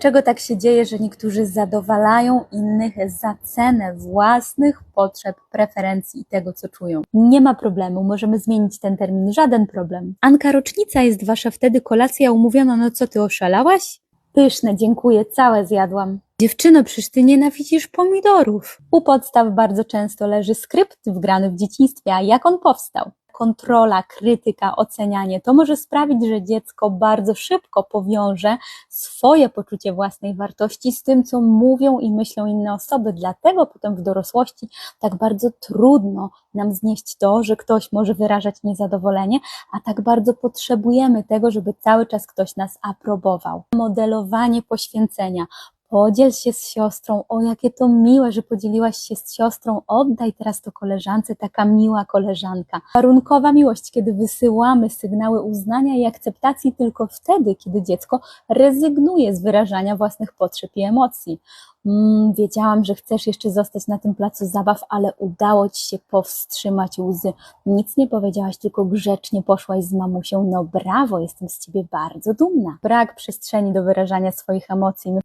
Dlaczego tak się dzieje, że niektórzy zadowalają innych za cenę własnych potrzeb, preferencji i tego, co czują? Nie ma problemu, możemy zmienić ten termin, żaden problem. Anka, rocznica jest wasza, wtedy kolacja umówiona, no co ty oszalałaś? Pyszne, dziękuję, całe zjadłam. Dziewczyno, przecież ty nienawidzisz pomidorów. U podstaw bardzo często leży skrypt wgrany w dzieciństwie, a jak on powstał? Kontrola, krytyka, ocenianie to może sprawić, że dziecko bardzo szybko powiąże swoje poczucie własnej wartości z tym, co mówią i myślą inne osoby. Dlatego potem w dorosłości tak bardzo trudno nam znieść to, że ktoś może wyrażać niezadowolenie, a tak bardzo potrzebujemy tego, żeby cały czas ktoś nas aprobował. Modelowanie poświęcenia. Podziel się z siostrą. O, jakie to miłe, że podzieliłaś się z siostrą. Oddaj teraz to koleżance, taka miła koleżanka. Warunkowa miłość, kiedy wysyłamy sygnały uznania i akceptacji tylko wtedy, kiedy dziecko rezygnuje z wyrażania własnych potrzeb i emocji. Mm, wiedziałam, że chcesz jeszcze zostać na tym placu zabaw, ale udało ci się powstrzymać łzy. Nic nie powiedziałaś, tylko grzecznie poszłaś z mamusią. No brawo, jestem z ciebie bardzo dumna. Brak przestrzeni do wyrażania swoich emocji. My